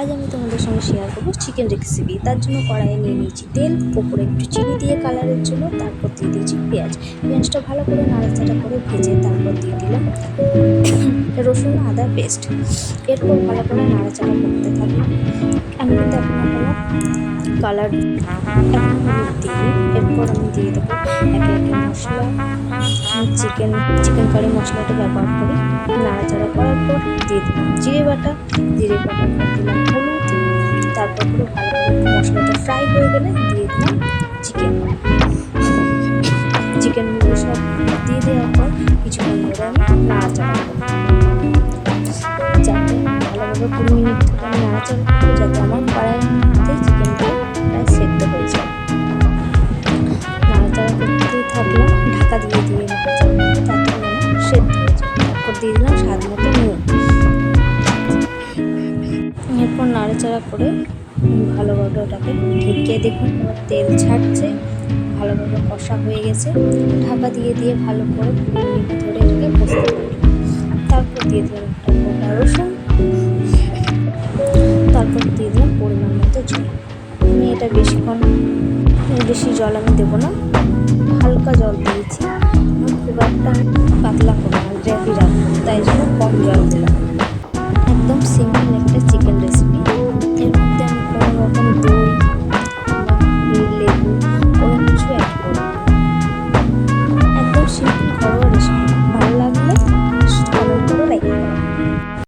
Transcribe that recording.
আজ আমি তোমাদের সঙ্গে শেয়ার করব চিকেন রেসিপি তার জন্য কড়াইয়ে নিয়ে নিয়েছি তেল, ওপরে একটু চিনি দিয়ে কালারের জন্য তারপর দিয়ে দিয়েছি পেঁয়াজ। পেঁয়াজটা ভালো করে নাড়াচাড়া করে ভেজে তারপর দিয়ে দিলাম রসুন আদা পেস্ট এরপর ভালো করে নাড়াচাড়া করতে থাকি। আমি কিন্তু কোনো কালার দিই এরপর আমি দিয়ে দেবো একে একে মশলা। চিকেন চিকেন কারি মশলাটা ব্যবহার করি নাড়াচাড়া করার পর দিয়ে দিলাম জিরে বাটা। জিরে হলুদ পুরো ভালো মশলাটা ফ্রাই হয়ে গেলে দিয়ে দিলাম চিকেন চিকেনগুলো সব দিয়ে দেওয়ার পর কিছুক্ষণ ধরে আমি নাড়াচাড়া যাতে ভালোভাবে কুড়ি মিনিট ধরে আমি নাড়াচাড়া করব, যাতে আমার চিকেনটা প্রায় সেদ্ধ হয়ে যায়। নাড়াচাড়া থাকলাম, ঢাকা দিয়ে দিয়ে তাতে সেদ্ধ হয়ে যায়। তারপর দিয়ে দিলাম স্বাদ মতো নুন। এরপর নাড়াচাড়া করে ভালোভাবে ওটাকে ঢেকে দেখুন তেল ছাড়ছে, ভালোভাবে কষা হয়ে গেছে। ঢাকা দিয়ে দিয়ে ভালো করে ধরে এটাকে থাকলাম তারপর দিয়ে দিলাম একটা গোটা রসুন। তারপর দিয়ে দিলাম পরিমাণ মতো জল। আমি এটা বেশিক্ষণ, বেশি জল আমি দেবো না, হালকা জল দিয়েছি। খুব একটা পাতলা করব গ্রেভি রাখব, তাই জন্য কম জল